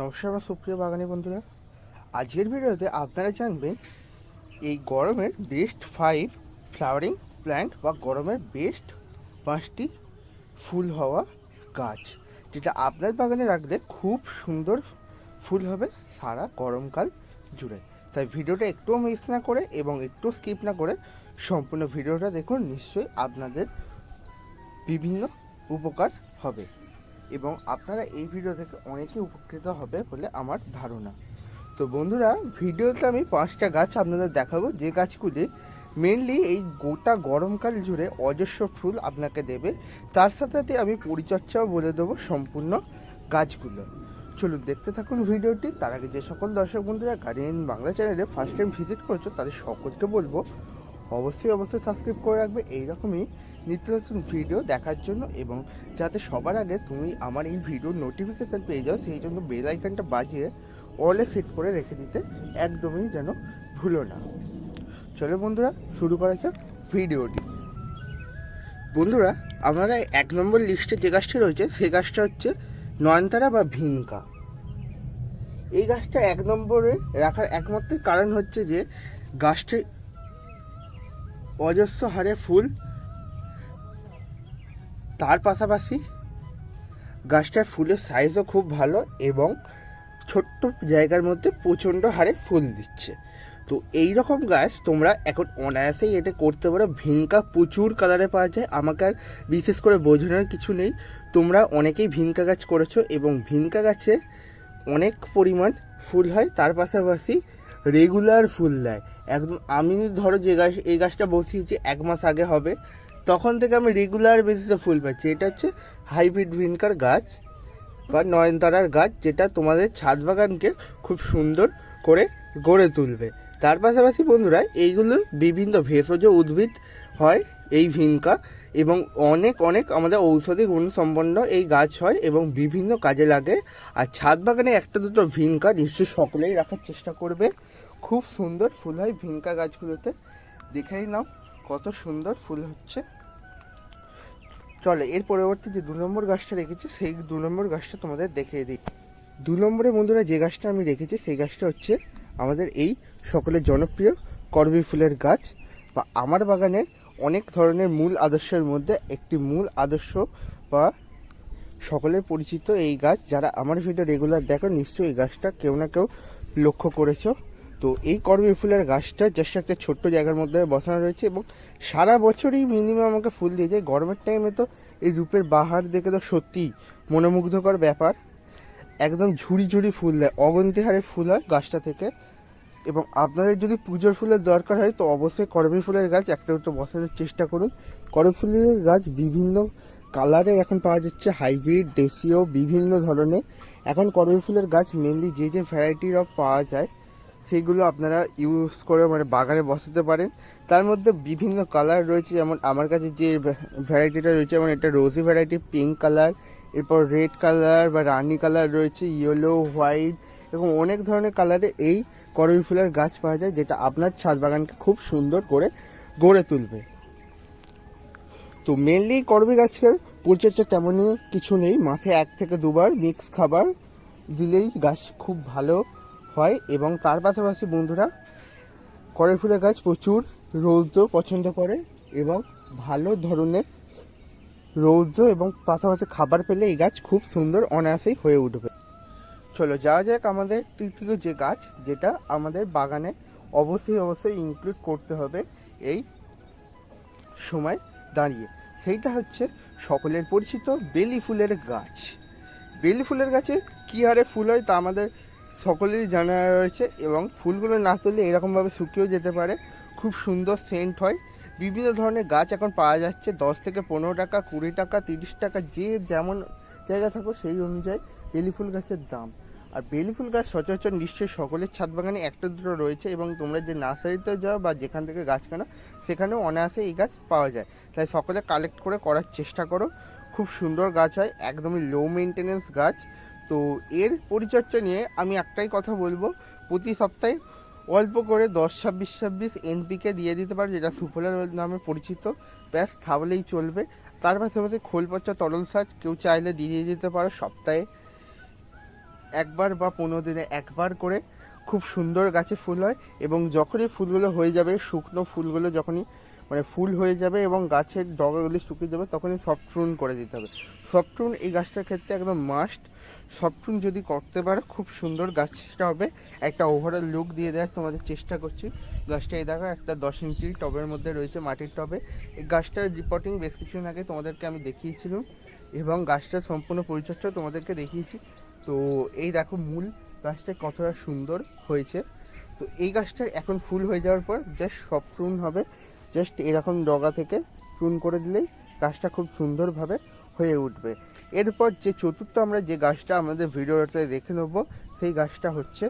নমস্কার আমার সুপ্রিয় বাগানি বন্ধুরা। আজকের ভিডিওতে আপনারা জানবেন, এই গরমের বেস্ট ফাইভ ফ্লাওয়ারিং প্ল্যান্ট বা গরমের বেস্ট পাঁচটি ফুল হওয়া গাছ, যেটা আপনার বাগানে রাখলে খুব সুন্দর ফুল হবে সারা গরমকাল জুড়ে। তাই ভিডিওটা একটুও মিস না করে এবং একটু স্কিপ না করে সম্পূর্ণ ভিডিওটা দেখুন, নিশ্চয়ই আপনাদের বিভিন্ন উপকার হবে। এবং আপনারা এই ভিডিও থেকে অনেকেই উপকৃত হবে বলে আমার ধারণা। তো বন্ধুরা, ভিডিওতে আমি পাঁচটা গাছ আপনাদের দেখাবো। যে গাছগুলি মেনলি এই গোটা গরমকাল জুড়ে অজস্র ফুল আপনাকে দেবে, তার সাথে সাথে আমি পরিচর্যাও বলে দেবো সম্পূর্ণ গাছগুলো। চলুন দেখতে থাকুন ভিডিওটি। তার আগে যে সকল দর্শক বন্ধুরা গার্ডিয়ান বাংলা চ্যানেলে ফার্স্ট টাইম ভিজিট করছ, তাদের সকলকে বলব, অবশ্যই অবশ্যই সাবস্ক্রাইব করে রাখবে। এইরকমই নিত্য নতুন ভিডিও দেখার জন্য এবং যাতে সবার আগে তুমি আমার এই ভিডিওর নোটিফিকেশান পেয়ে যাও, সেই জন্য বেল আইকনটা বাজিয়ে অলে সেট করে রেখে দিতে একদমই যেন ভুলো না। চলো বন্ধুরা, শুরু করা যাক ভিডিওটি বন্ধুরা আপনারা এক নম্বর লিস্টে যে গাছটি রয়েছে, সেই গাছটা হচ্ছে নয়নতারা বা ভিনকা এই গাছটা এক নম্বরে রাখার একমাত্র কারণ হচ্ছে যে গাছটি অজস্র হারে ফুল তার পাশাপাশি গাছটার ফুলের সাইজও খুব ভালো এবং ছোট্ট জায়গার মধ্যে প্রচণ্ড হারে ফুল দিচ্ছে। তো এই রকম গাছ তোমরা এখন অনায়াসেই এটা করতে পারো। ভিনকা প্রচুর কালারে পাওয়া যায়। আমাকে আর বিশেষ করে বোঝানোর কিছু নেই। তোমরা অনেকেই ভিনকা গাছ করেছ এবং ভিনকা গাছে অনেক পরিমাণ ফুল হয়। তার পাশাপাশি রেগুলার ফুল দেয়। একদম আমি ধরো যে গাছ, এই গাছটা বসিয়েছি, এক মাস আগে হবে। তখন থেকে আমি রেগুলার বেসিসে ফুল পাচ্ছি। এটা হচ্ছে হাইব্রিড ভিনকার গাছ বা নয়নতারার গাছ, যেটা তোমাদের ছাদ বাগানকে খুব সুন্দর করে গড়ে তুলবে। তার পাশাপাশি বন্ধুরা, এইগুলো বিভিন্ন ভেষজ উদ্ভিদ হয় এই ভিনকা, এবং অনেক অনেক আমাদের ঔষধি গুণ সম্পন্ন এই গাছ হয় এবং বিভিন্ন কাজে লাগে। আর ছাদ বাগানে একটা দুটো ভিনকা নিশ্চয়ই সকলেই রাখার চেষ্টা করবে। খুব সুন্দর ফুল হয় ভিনকা গাছগুলোতে। দেখেই নাও কত সুন্দর ফুল হচ্ছে। চলে, এর পরবর্তী যে দু নম্বর গাছটা রেখেছি, সেই দু নম্বর গাছটা তোমাদের দেখিয়ে দিই। দু নম্বরে বন্ধুরা যে গাছটা আমি রেখেছি, সেই গাছটা হচ্ছে আমাদের এই সকলের জনপ্রিয় করবি ফুলের গাছ বা আমার বাগানের অনেক ধরনের মূল আদর্শের মধ্যে একটি মূল আদর্শ বা সকলের পরিচিত এই গাছ। যারা আমার ভিডিও রেগুলার দেখো, নিশ্চয়ই এই গাছটা কেউ না কেউ লক্ষ্য করেছ। তো এই করবি ফুলের গাছটা জাস্ট একটা ছোট্ট জায়গার মধ্যে বসানো রয়েছে এবং সারা বছরই মিনিমাম আমাকে ফুল দিয়ে যায়। গরমের টাইমে তো এই রূপের বাহার দেখে তো সত্যিই মনোমুগ্ধকর ব্যাপার। একদম ঝুড়ি ঝুড়ি ফুল দেয়। অগন্তি হারে ফুল হয় গাছটা থেকে। এবং আপনাদের যদি পুজোর ফুলের দরকার হয়, তো অবশ্যই করবি ফুলের গাছ একটা একটু বসানোর চেষ্টা করুন। করবি ফুলের গাছ বিভিন্ন কালারের এখন পাওয়া যাচ্ছে। হাইব্রিড দেশীয়, বিভিন্ন ধরনের। এখন করবি ফুলের গাছ মেনলি যে যে ভ্যারাইটির অফ পাওয়া যায় সেগুলো আপনারা ইউজ করে মানে বাগানে বসাতে পারেন। তার মধ্যে বিভিন্ন কালার রয়েছে, যেমন আমার কাছে যে ভ্যারাইটিটা রয়েছে, যেমন এটা রোজি ভ্যারাইটি পিঙ্ক কালার এরপর রেড কালার বা রানি কালার রয়েছে ইয়েলো হোয়াইট এবং অনেক ধরনের কালারে এই করবি ফুলের গাছ পাওয়া যায়, যেটা আপনার ছাদ বাগানকে খুব সুন্দর করে গড়ে তুলবে। তো মেনলি করবি গাছের পরিচর্যা তেমনই কিছু নেই, মাসে এক থেকে দুবার মিক্স খাবার দিলেই গাছ খুব ভালো হয় এবং তার পাশাপাশি বন্ধুরা করবি ফুলের গাছ প্রচুর রৌদ্র পছন্দ করে এবং ভালো ধরনের রৌদ্র এবং পাশাপাশি খাবার পেলে এই গাছ খুব সুন্দর অনায়াসেই হয়ে উঠবে। চলো যাওয়া যাক আমাদের তৃতীয় যে গাছ, যেটা আমাদের বাগানে অবশ্যই অবশ্যই ইনক্লুড করতে হবে এই সময় দাঁড়িয়ে। সেইটা হচ্ছে সকলের পরিচিত বেলি ফুলের গাছ। বেলি ফুলের গাছে কী হারে ফুল হয় তা আমাদের সকলেরই জানা রয়েছে এবং ফুলগুলো না তুললে এরকমভাবে শুকিয়েও যেতে পারে। খুব সুন্দর সেন্ট হয়। বিভিন্ন ধরনের গাছ এখন পাওয়া যাচ্ছে। দশ থেকে পনেরো টাকা, কুড়ি টাকা, তিরিশ টাকা, যে যেমন জায়গা থাকো সেই অনুযায়ী বেলি ফুল গাছের দাম। আর বেলি ফুল গাছ সচরাচর নিশ্চয়ই সকলের ছাদ বাগানে একটা দুটো রয়েছে এবং তোমরা যে নার্সারিতে যাও বা যেখান থেকে গাছ কেনো, সেখানেও অনায়াসে এই গাছ পাওয়া যায়। তাই সকলে কালেক্ট করে করার চেষ্টা করো। খুব সুন্দর গাছ হয়, একদমই লো মেনটেনেন্স গাছ। তো এর পরিচর্যা নিয়ে আমি একটাই কথা বলব, প্রতি সপ্তাহে অল্প করে দশ ছাব্বিশ ছাব্বিশ এনপিকে দিয়ে দিতে পারো, যেটা সুফলার নামে পরিচিত। ব্যাস, তাহলেই চলবে। তার পাশাপাশি খোল পচা তরল সাজ কেউ চাইলে দিয়ে দিতে পারো সপ্তাহে একবার বা পনেরো দিনে একবার করে। খুব সুন্দর গাছে ফুল হয় এবং যখনই ফুলগুলো হয়ে যাবে, শুকনো ফুলগুলো যখনই মানে ফুল হয়ে যাবে এবং গাছের ডগাগুলি শুকিয়ে যাবে, তখনই সফট প্রুন করে দিতে হবে। সফট প্রুন এই গাছটার ক্ষেত্রে একদম মাস্ট সফট প্রুন যদি করতে পারো, খুব সুন্দর গাছটা হবে। একটা ওভারঅল লুক দিয়ে দেওয়ার তোমাদের চেষ্টা করছি। গাছটা এই দেখো, একটা দশ ইঞ্চি টবের মধ্যে রয়েছে মাটির টবে। এই গাছটার রিপোর্টিং বেশ কিছুদিন আগে তোমাদেরকে আমি দেখিয়েছিলাম এবং গাছটার সম্পূর্ণ পরিচর্যা তোমাদেরকে দেখিয়েছি। তো এই দেখো মূল গাছটা কতটা সুন্দর হয়েছে। তো এই গাছটার এখন ফুল হয়ে যাওয়ার পর জাস্ট প্রুন হবে। জাস্ট এরকম ডগা থেকে চুন করে দিলেই গাছটা খুব সুন্দরভাবে হয়ে উঠবে। এরপর যে চতুর্থ আমরা যে গাছটা আমাদের ভিডিওতে দেখে নেব, সেই গাছটা হচ্ছে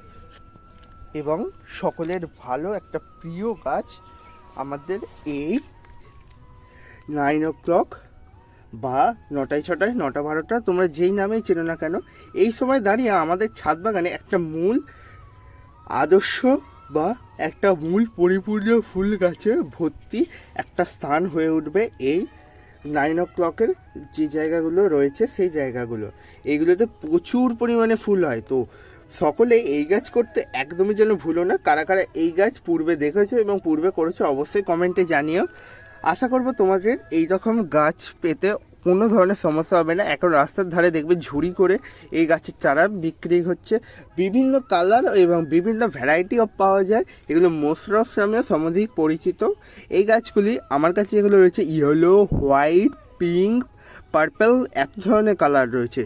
এবং সকলের ভালো একটা প্রিয় গাছ আমাদের এই নাইন ও ক্লক বা নটায় ছটায়, নটা বারোটা, তোমরা যেই নামেই চেনো না কেন, এই সময় দাঁড়িয়ে আমাদের ছাদ বাগানে একটা মূল আদর্শ বা একটা মূল পরিপূর্ণ ফুল গাছে ভর্তি একটা স্থান হয়ে উঠবে এই নাইন ও ক্লকের যে জায়গাগুলো রয়েছে সেই জায়গাগুলো। এইগুলোতে প্রচুর পরিমাণে ফুল হয়। তো সকলে এই গাছ করতে একদমই যেন ভুলো না। কারা কারা এই গাছ পূর্বে দেখেছ এবং পূর্বে করেছ অবশ্যই কমেন্টে জানিও। আশা করব তোমাদের এই রকম গাছ পেতে কোনো ধরনের সমস্যা হবে না। এখন রাস্তার ধারে দেখবে ঝুড়ি করে এই গাছের চারা বিক্রি হচ্ছে। বিভিন্ন কালার এবং বিভিন্ন ভ্যারাইটি অফ পাওয়া যায়। এগুলো মোসরফ নামেও সমধিক পরিচিত। এই গাছগুলি আমার কাছে এগুলো রয়েছে ইয়েলো হোয়াইট পিঙ্ক পার্পল এত ধরনের কালার রয়েছে।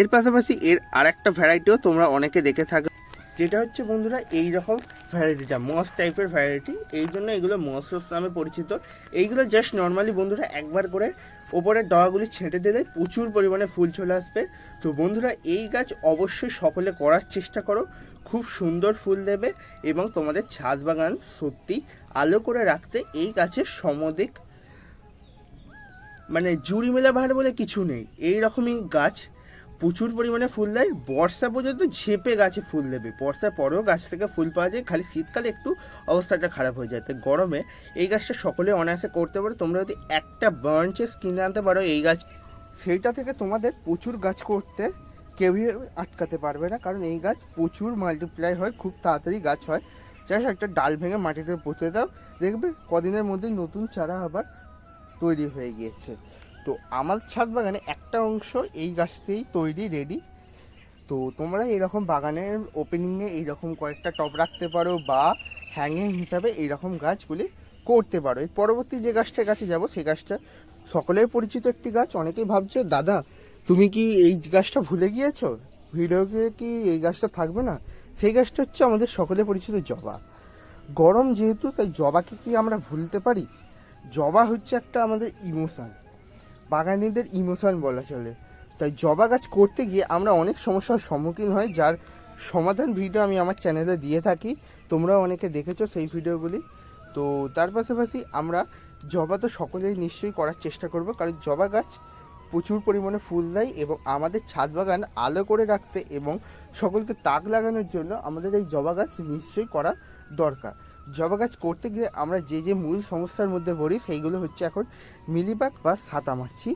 এর পাশাপাশি এর আরেকটা ভ্যারাইটিও তোমরা অনেকে দেখে থাকবে। যেটা হচ্ছে বন্ধুরা এই রকম ভ্যারাইটিটা মস টাইপের ভ্যারাইটি এই জন্য এগুলো মসরফ নামে পরিচিত। এইগুলো জাস্ট নর্মালি বন্ধুরা একবার করে ওপরের ডগাগুলি ছেঁটে দিলে প্রচুর পরিমাণে ফুল চলে আসবে। তো বন্ধুরা, এই গাছ অবশ্যই সকলে করার চেষ্টা করো। খুব সুন্দর ফুল দেবে এবং তোমাদের ছাদ বাগান সত্যি আলো করে রাখতে এই গাছের সমদিক মানে জুড়ি মেলা বাহার বলে কিছু নেই। এই রকমই গাছ প্রচুর পরিমাণে ফুল দেয়। বর্ষা পর্যন্ত ঝেপে গাছে ফুল দেবে। বর্ষার পরেও গাছ থেকে ফুল পাওয়া যায়। খালি শীতকালে একটু অবস্থাটা খারাপ হয়ে যায়। তাই গরমে এই গাছটা সকলে অনায়াসে করতে পারো। তোমরা যদি একটা বার্নচেস কিনে আনতে পারো, এই গাছ সেইটা থেকে তোমাদের প্রচুর গাছ করতে কেউই আটকাতে পারবে না। কারণ এই গাছ প্রচুর মাল্টিপ্লাই হয়, খুব তাড়াতাড়ি গাছ হয়। জাস্ট একটা ডাল ভেঙে মাটিতে পুঁতে দাও। দেখবে কদিনের মধ্যেই নতুন চারা আবার তৈরি হয়ে গিয়েছে। তো আমার ছাদ বাগানে একটা অংশ এই গাছতেই তৈরি রেডি তো তোমরা এরকম বাগানের ওপেনিংয়ে এইরকম কয়েকটা টব রাখতে পারো বা হ্যাঙ্গিং হিসাবে এইরকম গাছগুলি করতে পারো। এর পরবর্তী যে গাছটার কাছে যাব, সেই গাছটা সকলের পরিচিত একটি গাছ। অনেকেই ভাবছ, দাদা, তুমি কি এই গাছটা ভুলে গিয়েছো? ভিডিওতে কি এই গাছটা থাকবে না? সেই গাছটা হচ্ছে আমাদের সকলের পরিচিত জবা। গরম যেহেতু, তাই জবাকে কি আমরা ভুলতে পারি? জবা হচ্ছে একটা আমাদের ইমোশন বাগানিদের ইমোশন বলা চলে। তাই জবা গাছ করতে গিয়ে আমরা অনেক সমস্যার সম্মুখীন হই, যার সমাধান ভিডিও আমি আমার চ্যানেলে দিয়ে থাকি। তোমরাও অনেকে দেখেছ সেই ভিডিওগুলি তো তার পাশাপাশি আমরা জবা তো সকলেই নিশ্চয়ই করার চেষ্টা করব, কারণ জবা গাছ প্রচুর পরিমাণে ফুল দেয় এবং আমাদের ছাদ বাগান আলো করে রাখতে এবং সকলকে তাক লাগানোর জন্য আমাদের এই জবা গাছ নিশ্চয়ই করা দরকার। জবা গাছ করতে গিয়ে আমরা যে যে মূল সমস্যার মধ্যে পড়ি, সেইগুলো হচ্ছে এখন মিলিবাগ বা সাতামাছি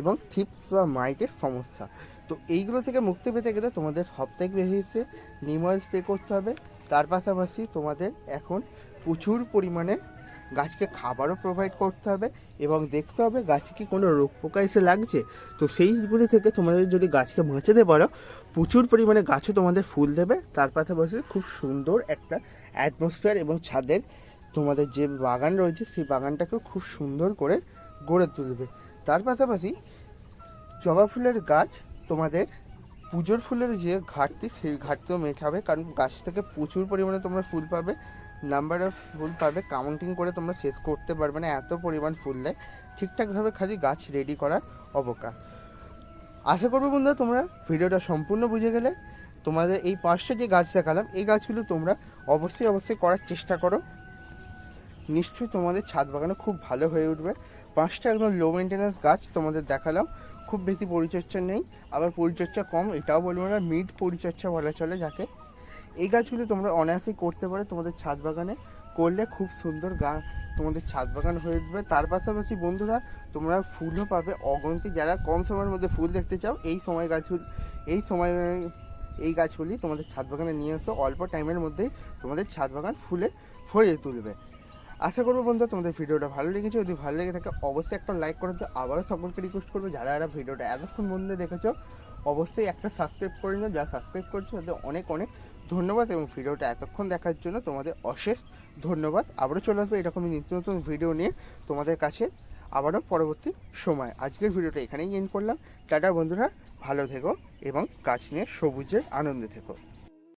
এবং থিপস বা মাইটের সমস্যা। তো এইগুলো থেকে মুক্তি পেতে গেলে তোমাদের সপ্তাহে বেশি নিম অয়েল স্প্রে করতে হবে। তার পাশাপাশি তোমাদের এখন প্রচুর পরিমাণে গাছকে খাবারও প্রোভাইড করতে হবে এবং দেখতে হবে গাছে কি কোনো রোগ পোকা এসে লাগছে। তো সেইগুলি থেকে তোমাদের যদি গাছকে বাঁচাতে পারো, প্রচুর পরিমাণে গাছও তোমাদের ফুল দেবে। তার পাশাপাশি খুব সুন্দর একটা অ্যাটমসফিয়ার এবং ছাদের তোমাদের যে বাগান রয়েছে, সেই বাগানটাকেও খুব সুন্দর করে গড়ে তুলবে। তার পাশাপাশি জবা ফুলের গাছ তোমাদের পুজোর ফুলের যে ঘাটতি, সেই ঘাটতিও মেটাবে। কারণ গাছ থেকে প্রচুর পরিমাণে তোমরা ফুল পাবে। নাম্বার অফ ফুল পাবে কাউন্টিং করে তোমরা শেষ করতে পারবে না, এত পরিমাণ ফুল দেয় ঠিকঠাকভাবে খালি গাছ রেডি করার অবকাশ। আশা করব বন্ধুরা তোমরা ভিডিওটা সম্পূর্ণ বুঝে গেলে। তোমাদের এই পাঁচটা যে গাছ দেখালাম, এই গাছগুলো তোমরা অবশ্যই অবশ্যই করার চেষ্টা করো। নিশ্চয়ই তোমাদের ছাদ বাগানে খুব ভালো হয়ে উঠবে। পাঁচটা একদম লো মেনটেন্যান্স গাছ তোমাদের দেখালাম। খুব বেশি পরিচর্যা নেই, আবার পরিচর্যা কম, এটাও বলব না মিড পরিচর্যা বলা চলে যাকে। এই গাছগুলি তোমরা অনায়াসেই করতে পারো তোমাদের ছাদ বাগানে। করলে খুব সুন্দর গা তোমাদের ছাদ বাগান হয়ে উঠবে। তার পাশাপাশি বন্ধুরা, তোমরা ফুলও পাবে। অগন্তি, যারা কম সময়ের মধ্যে ফুল দেখতে চাও, এই সময় গাছ এই সময়, এই গাছগুলি তোমাদের ছাদ বাগানে নিয়ে এসো। অল্প টাইমের মধ্যেই তোমাদের ছাদ বাগান ফুলে ভরিয়ে তুলবে। আশা করব বন্ধুরা, তোমাদের ভিডিওটা ভালো লেগেছে। যদি ভালো লেগে থাকে, অবশ্যই একটা লাইক করে দিও। আবারও সকলকে রিকোয়েস্ট করব। যারা যারা ভিডিওটা এতক্ষণ বন্ধু দেখেছ, অবশ্যই একটা সাবস্ক্রাইব করে নিও। যা সাবস্ক্রাইব করছ, তাদের অনেক অনেক ধন্যবাদ এবং ভিডিওটা এতক্ষণ দেখার জন্য তোমাদের অশেষ ধন্যবাদ। আবারও চলে আসবে এরকমই নিত্য নতুন ভিডিও নিয়ে তোমাদের কাছে আবারও পরবর্তী সময়। আজকের ভিডিওটা এখানেই এন্ড করলাম। টাটা বন্ধুরা, ভালো থেকো এবং কাজ নিয়ে সবুজের আনন্দে থেকো।